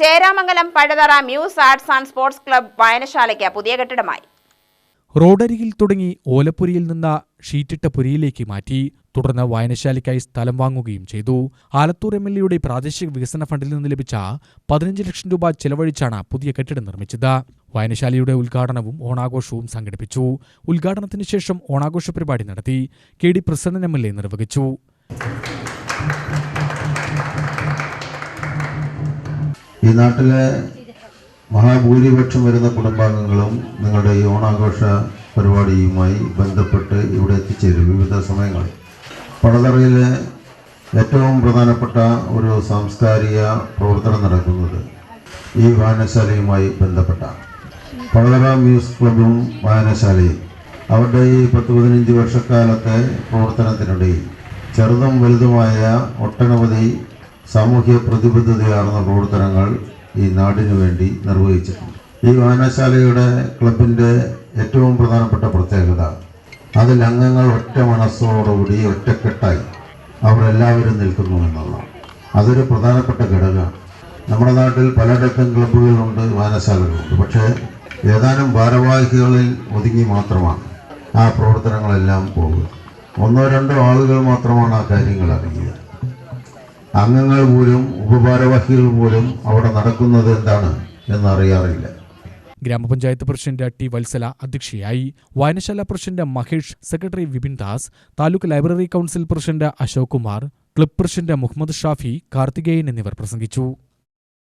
Cheramangalam Pazhathara muse arts and sports club വായനശാലയ്ക്ക് പുതിയ കെട്ടിടമായി. റോഡരികിൽ തുടങ്ങി ഓലപ്പുരിയിൽ നിന്ന് ഷീറ്റിട്ട പുരിയിലേക്ക് മാറ്റി തുടർന്ന് വായനശാലയ്ക്കായി സ്ഥലം വാങ്ങുകയും ചെയ്തു. ആലത്തൂർ എം എൽ എയുടെ പ്രാദേശിക വികസന ഫണ്ടിൽ നിന്ന് ലഭിച്ച പതിനഞ്ച് ലക്ഷം രൂപ ചെലവഴിച്ചാണ് പുതിയ കെട്ടിടം നിർമ്മിച്ചത്. വായനശാലയുടെ ഉദ്ഘാടനവും ഓണാഘോഷവും സംഘടിപ്പിച്ചു. ഉദ്ഘാടനത്തിന് ശേഷം ഓണാഘോഷ പരിപാടി നടത്തി K D Prasannan M L A നിർവഹിച്ചു. ഈ നാട്ടിലെ മഹാഭൂരിപക്ഷം വരുന്ന കുടുംബാംഗങ്ങളും നിങ്ങളുടെ ഈ ഓണാഘോഷ പരിപാടിയുമായി ബന്ധപ്പെട്ട് ഇവിടെ എത്തിച്ചേരും വിവിധ സമയങ്ങളിൽ. പടതറയിലെ ഏറ്റവും പ്രധാനപ്പെട്ട ഒരു സാംസ്കാരിക പ്രവർത്തനം നടക്കുന്നത് ഈ വായനശാലയുമായി ബന്ധപ്പെട്ട പടതറ മ്യൂസിക് ക്ലബും വായനശാലയും അവരുടെ ഈ പത്ത് പതിനഞ്ച് വർഷക്കാലത്തെ പ്രവർത്തനത്തിനിടയിൽ ചെറുതും വലുതുമായ ഒട്ടനവധി സാമൂഹ്യ പ്രതിബദ്ധതയാർന്ന പ്രവർത്തനങ്ങൾ ഈ നാടിനു വേണ്ടി നിർവഹിച്ചിട്ടുണ്ട്. ഈ വായനശാലയുടെ ക്ലബിന്റെ ഏറ്റവും പ്രധാനപ്പെട്ട പ്രത്യേകത അതിൽ അംഗങ്ങൾ ഒറ്റ മനസ്സോടുകൂടി ഒറ്റക്കെട്ടായി അവരെല്ലാവരും നിൽക്കുന്നു എന്നുള്ളതാണ്. അതൊരു പ്രധാനപ്പെട്ട ഘടകമാണ്. നമ്മുടെ നാട്ടിൽ പലയിടത്തും ക്ലബ്ബുകളുണ്ട് വായനശാലകളുണ്ട്. പക്ഷേ ഏതാനും ഭാരവാഹികളിൽ ഒതുങ്ങി മാത്രമാണ് ആ പ്രവർത്തനങ്ങളെല്ലാം പോകുക. ഒന്നോ രണ്ടോ ആളുകൾ മാത്രമാണ് ആ കാര്യങ്ങൾ അറിയുക. അംഗങ്ങൾ പോലും ഉപഭാരവാഹികൾ പോലും അവിടെ നടക്കുന്നത് എന്താണ് എന്നറിയാറില്ല. ഗ്രാമപഞ്ചായത്ത് പ്രസിഡന്റ് ടി വത്സല അധ്യക്ഷയായി. വായനശാല president Mahesh secretary Vipin Das taluk library council president Ashok Kumar club president Muhammad Shafi Karthikeyan എന്നിവർ പ്രസംഗിച്ചു.